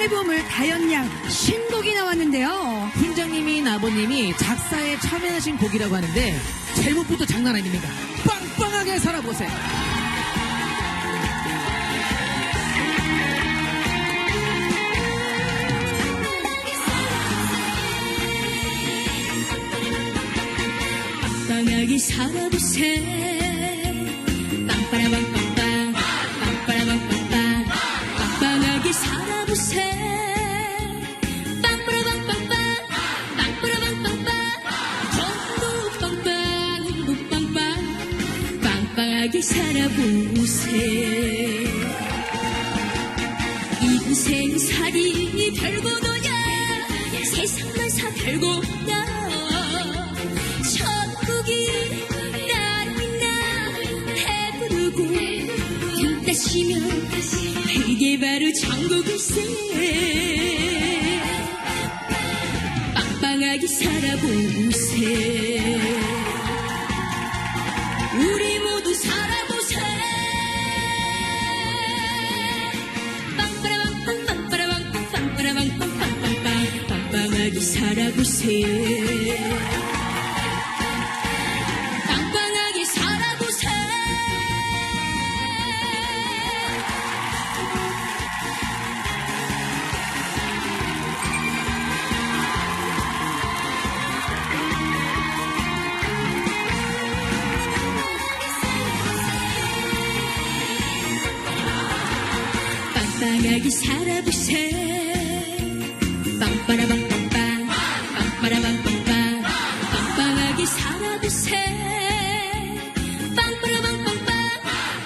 자연의 보물 다연양 신곡이 나왔는데요. 훈장님인 아버님이 작사에 참여하신 곡이라고 하는데 제목부터 장난 아닙니다. 빵빵하게 살아보세요. 빵빵하게 살아보세 빵빠라빵빵빵 빵빵하게 살아보세. 살아보세 인생 살이 별거도냐? 세상만 사 별거냐 천국이 따로 있나? 해부르고 등 따시면 이게 바로 천국일세. 빵빵하게 살아보세. 우리 모두 살아보세. 빵빠라빵빵 빵빠라빵빵 빵빠라빵빵 빵빵하게 살아보세 빵빵하게 살아보세. 빵빠라빵빵빵 빵빠라빵빵빵 빵빵하게 살아보세. 빵빠라빵빵빵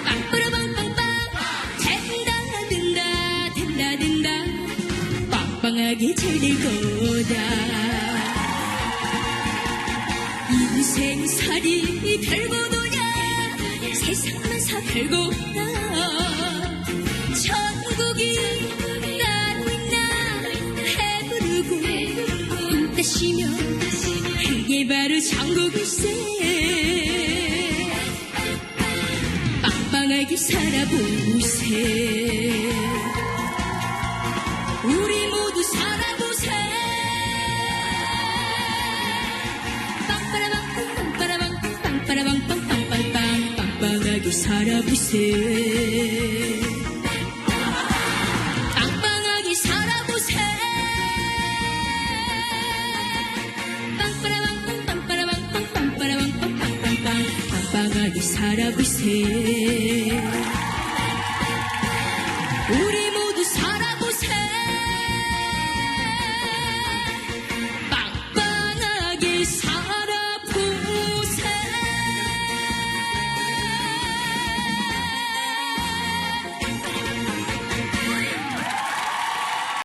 빵빠라빵빵빵 된다 된다 된다 된다 빵빵하게 잘될 거다. 인생 살이 별거 도냐? 세상만 사 별거 나 그게 바로 천국일세. 빵빵하게 살아보세. 우리 모두 살아보세. 빵빠라빵빵 빵빠라빵빵 빵빠라빵빵 빵빵빵 빵빵하게 살아보세 빵빵하게 살아보세 우리